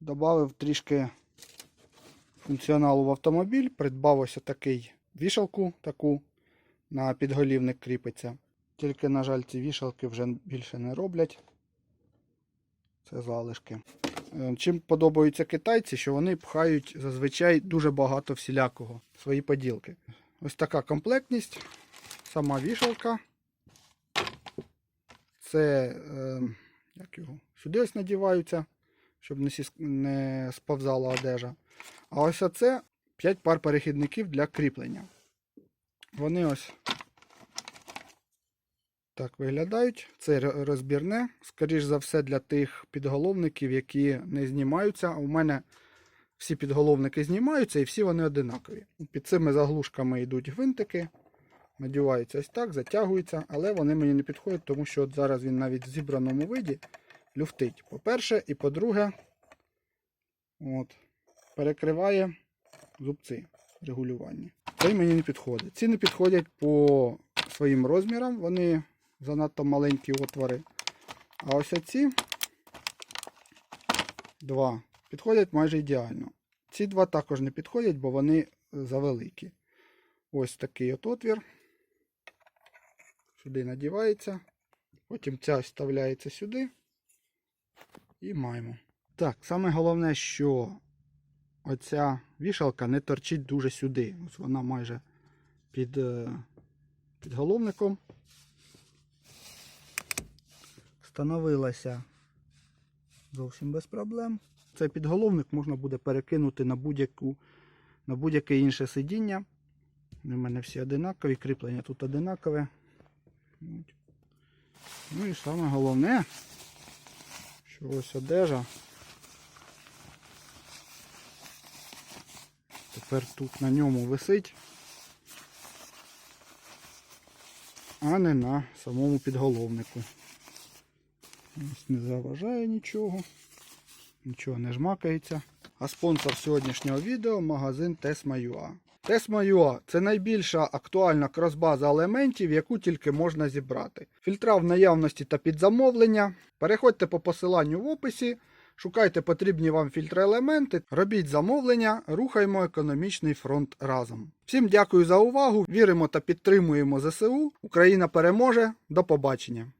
Добавив трішки функціоналу в автомобіль, придбав ось такий вішалку таку на підголівник кріпиться. Тільки, на жаль, ці вішалки вже більше не роблять. Це залишки. Е, Чим подобаються китайці, що вони пхають зазвичай дуже багато всілякого, свої поділки. Ось така комплектність, сама вішалка. Це е, як його, сюди ось надіваються, щоб не, не сповзала одежа. А ось оце 5 пар перехідників для кріплення. Вони ось так виглядають. Це розбірне, скоріш за все, для тих підголовників, які не знімаються. У мене всі підголовники знімаються і всі вони одинакові. Під цими заглушками йдуть гвинтики, надіваються ось так, затягуються, але вони мені не підходять, тому що от зараз він навіть в зібраному виді люфтить. По-перше, і по-друге, от, перекриває зубці регулювання. Цей мені не підходить. Ці не підходять по своїм розмірам, вони занадто маленькі отвори. А ось ці два підходять майже ідеально. Ці два також не підходять, бо вони завеликі. Ось такий от отвір. Сюди надівається. Потім ця вставляється сюди. І маємо. Так, саме головне, що оця вішалка не торчить дуже сюди. Ось вона майже під, е, під головником. Встановилася зовсім без проблем. Цей підголовник можна буде перекинути на на будь-яке інше сидіння. У мене всі одинакові, кріплення тут одинакове. Ну і саме головне, що ось одежа. Тепер тут на ньому висить, а не на самому підголовнику. Ось не заважає нічого, нічого не жмакається. А спонсор сьогоднішнього відео магазин Tesma.ua. Tesma.ua – це найбільша актуальна кросбаза елементів, яку тільки можна зібрати. Фільтра в наявності та під замовлення. Переходьте по посиланню в описі, шукайте потрібні вам фільтроелементи, робіть замовлення, рухаємо економічний фронт разом. Всім дякую за увагу. Віримо та підтримуємо ЗСУ. Україна переможе. До побачення!